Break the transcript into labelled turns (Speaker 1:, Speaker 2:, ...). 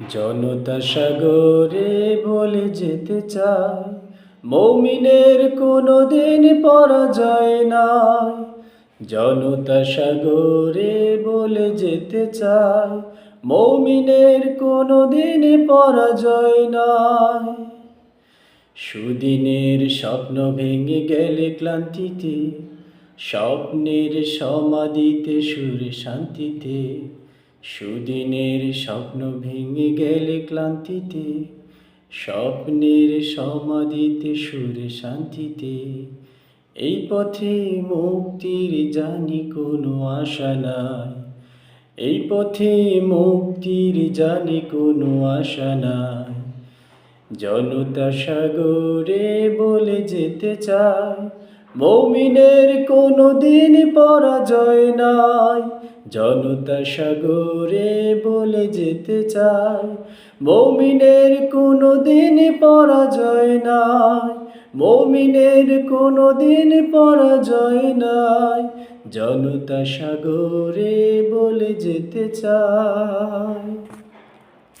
Speaker 1: জনতা সাগরে বলে যেতে চায় মৌমিনের কোনো দিন পরাজয় নাই। জনতা সাগরে বলে যেতে চায় মৌমিনের কোনো দিন পরাজয় নাই। সুদিনের স্বপ্ন ভেঙে গেলে ক্লান্তিতে, স্বপ্নের সমাধিতে সুরে শান্তিতে সুদিনের স্বপ্ন ভেঙে গেলে ক্লান্তিতে, স্বপ্নের সমাধিতে সুরে শান্তিতে। এই পথে মুক্তির জানি কোনো আশা নাই। এই পথে মুক্তির জানি কোনো আশা নাই। জনতা সাগরে বলে যেতে চায় মৌমিনের কোনো দিন পরাজয় নাই। জনতা সাগরে বলে যেতে চায়। মৌমিনের কোনো দিন পরাজয় নাই। মৌমিনের কোনো দিন পরাজয় নাই। জনতা সাগরে বলে যেতে চায়।